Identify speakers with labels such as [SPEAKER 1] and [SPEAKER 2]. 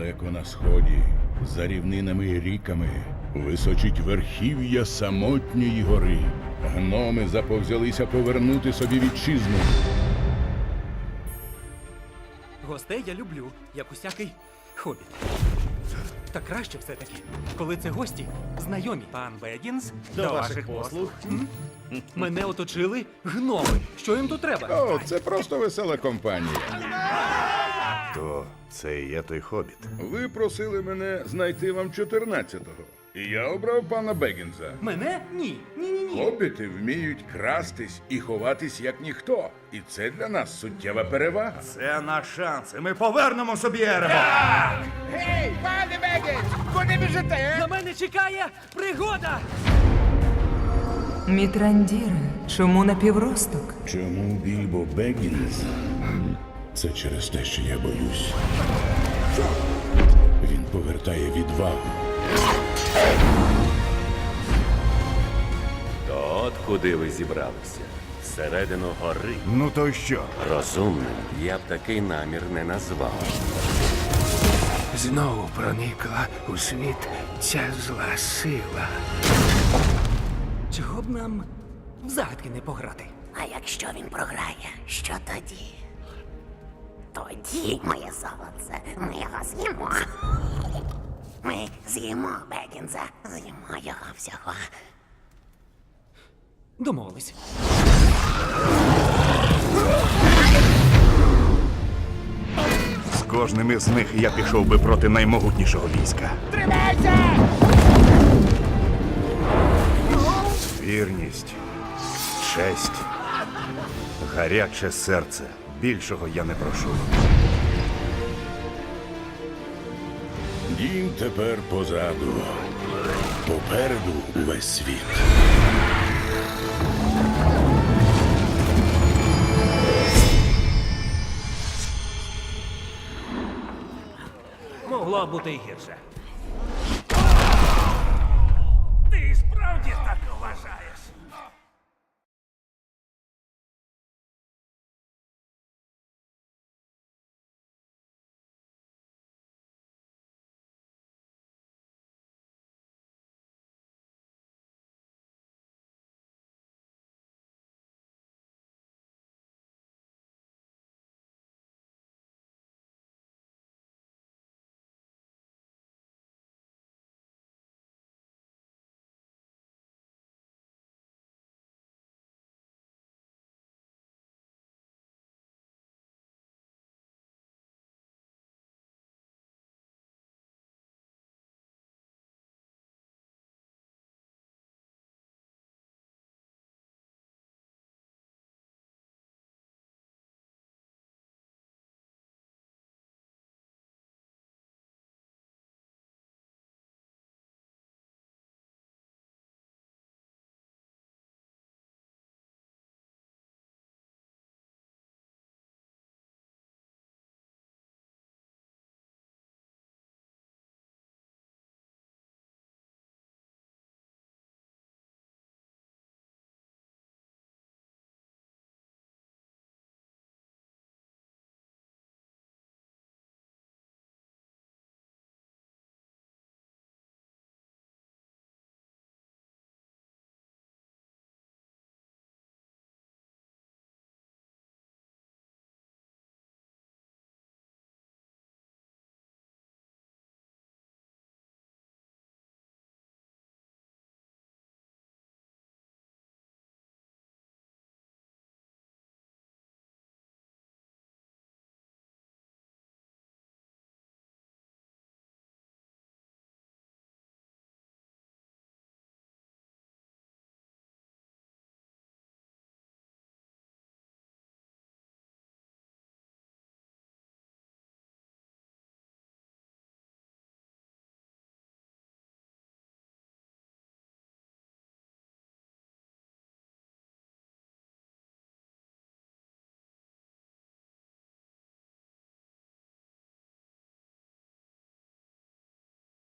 [SPEAKER 1] Далеко на сході, за рівнинами і ріками, височить верхів'я самотньої гори. Гноми заповзялися повернути собі вітчизну.
[SPEAKER 2] Гостей я люблю, як усякий хобіт. Та краще все-таки, коли це гості знайомі. Пан Бегінс, до, ваших послуг. М? Мене оточили гноми. Що їм тут треба?
[SPEAKER 1] О, це просто весела компанія.
[SPEAKER 3] То це і є той хобіт.
[SPEAKER 1] Ви просили мене знайти вам 14-го. І я обрав пана Бегінза.
[SPEAKER 2] Мене? Ні. Ні, ні, ні.
[SPEAKER 1] Хобіти вміють крастись і ховатись як ніхто. І це для нас суттєва перевага.
[SPEAKER 3] Це наш шанс, і ми повернемо собі Еребо.
[SPEAKER 4] Гей, пане Бегінс, куди біжите?
[SPEAKER 2] На мене чекає пригода!
[SPEAKER 5] Мітрандіре, чому напівросток?
[SPEAKER 1] Чому Більбо Бегінз? Це через те, що я боюсь. Він повертає відвагу.
[SPEAKER 6] То от куди ви зібралися? Всередину гори.
[SPEAKER 3] Ну то що?
[SPEAKER 6] Розумним я б такий намір не назвав.
[SPEAKER 7] Знову проникла у світ ця зла сила.
[SPEAKER 2] Чого б нам в загадки не пограти?
[SPEAKER 8] А якщо він програє, що тоді? Тоді, моє золоце, ми його з'їмо. Ми з'їмо Бекінза, з'їмо його всього.
[SPEAKER 2] Домовились.
[SPEAKER 3] З кожним із них я пішов би проти наймогутнішого війська.
[SPEAKER 4] Тримайся!
[SPEAKER 3] Вірність, честь, гаряче серце. Більшого я не прошу.
[SPEAKER 1] Дім тепер позаду. Попереду увесь світ.
[SPEAKER 2] Могло бути і гірше. Ти справді так вважаєш?